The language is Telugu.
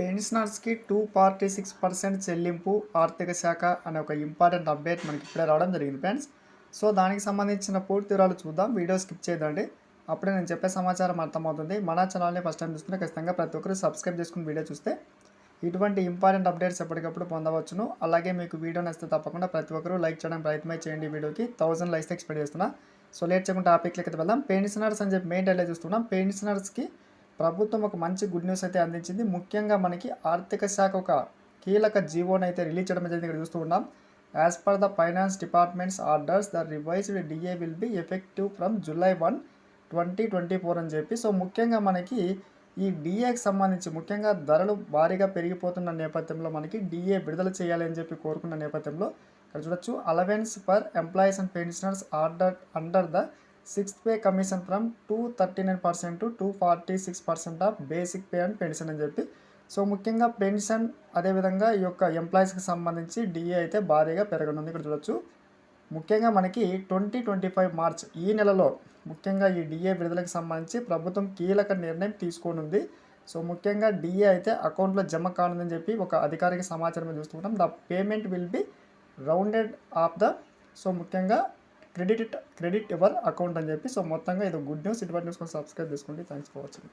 పెన్షనర్స్కి టూ ఫార్టీ సిక్స్ పర్సెంట్ చెల్లింపు ఆర్థిక శాఖ అనే ఒక ఇంపార్టెంట్ అప్డేట్ మనకి ఇప్పుడే రావడం జరిగింది ఫ్రెండ్స్. సో దానికి సంబంధించిన పూర్తి వివరాలు చూద్దాం. వీడియో స్కిప్ చేయదండి. అప్పుడే నేను చెప్పే సమాచారం అర్థమవుతుంది. మన ఛానల్ని ఫస్ట్ టైం చూస్తుంటే ఖచ్చితంగా ప్రతి ఒక్కరు సబ్స్క్రైబ్ చేసుకుని వీడియో చూస్తే ఇటువంటి ఇంపార్టెంట్ అప్డేట్స్ ఎప్పటికప్పుడు పొందవచ్చును. అలాగే మీకు వీడియో నచ్చితే తప్పకుండా ప్రతి ఒక్కరు లైక్ చేయడం ప్రయత్నమే చేయండి వీడియోకి. థౌసండ్ లైక్స్ ఎక్స్పెక్ట్ చేస్తున్నా. సో లేట్ చేయకుండా టాపిక్లకి వెళ్దాం. పెన్షనర్స్ అని చెప్పి మెయిన్ డైలీ చూస్తున్నాం. పెన్షనర్స్కి ప్రభుత్వం ఒక మంచి గుడ్ న్యూస్ అయితే అందించింది. ముఖ్యంగా మనకి ఆర్థిక శాఖ ఒక కీలక జీవోని అయితే రిలీజ్ చేయడం జరిగింది. ఇక్కడ చూస్తూ ఉన్నాం. As per the finance departments orders the revised DA will be effective from July one twenty twenty four అని చెప్పి. సో ముఖ్యంగా మనకి ఈ డిఏకి సంబంధించి ముఖ్యంగా ధరలు భారీగా పెరిగిపోతున్న నేపథ్యంలో మనకి డిఏ విడుదల చేయాలి అని చెప్పి కోరుకున్న నేపథ్యంలో ఇక్కడ చూడొచ్చు. Allowance for employees and pensioners order under the sixth pay commission from two thirty nine percent to two forty six percent of basic pay and pension అని చెప్పి. సో ముఖ్యంగా పెన్షన్ అదేవిధంగా ఈ యొక్క ఎంప్లాయీస్కి సంబంధించి డిఏ అయితే భారీగా పెరగనుంది ఇక్కడ చూడొచ్చు. ముఖ్యంగా మనకి ట్వంటీ ట్వంటీ ఫైవ్ మార్చ్ ఈ నెలలో ముఖ్యంగా ఈ డిఏ విడుదలకు సంబంధించి ప్రభుత్వం కీలక నిర్ణయం తీసుకోనుంది. సో ముఖ్యంగా డిఏ అయితే అకౌంట్లో జమ కానుందని చెప్పి ఒక అధికారిక సమాచారం చూసుకుంటాం the payment will be rounded off the so ముఖ్యంగా క్రెడిట్ క్రెడిట్ ఎవర్? అకౌంట్ అని చెప్పి. సో మొత్తంగా ఇది గుడ్ న్యూస్. ఇటువంటి న్యూస్ కోసం సబ్స్క్రైబ్ చేసుకోండి. Thanks for watching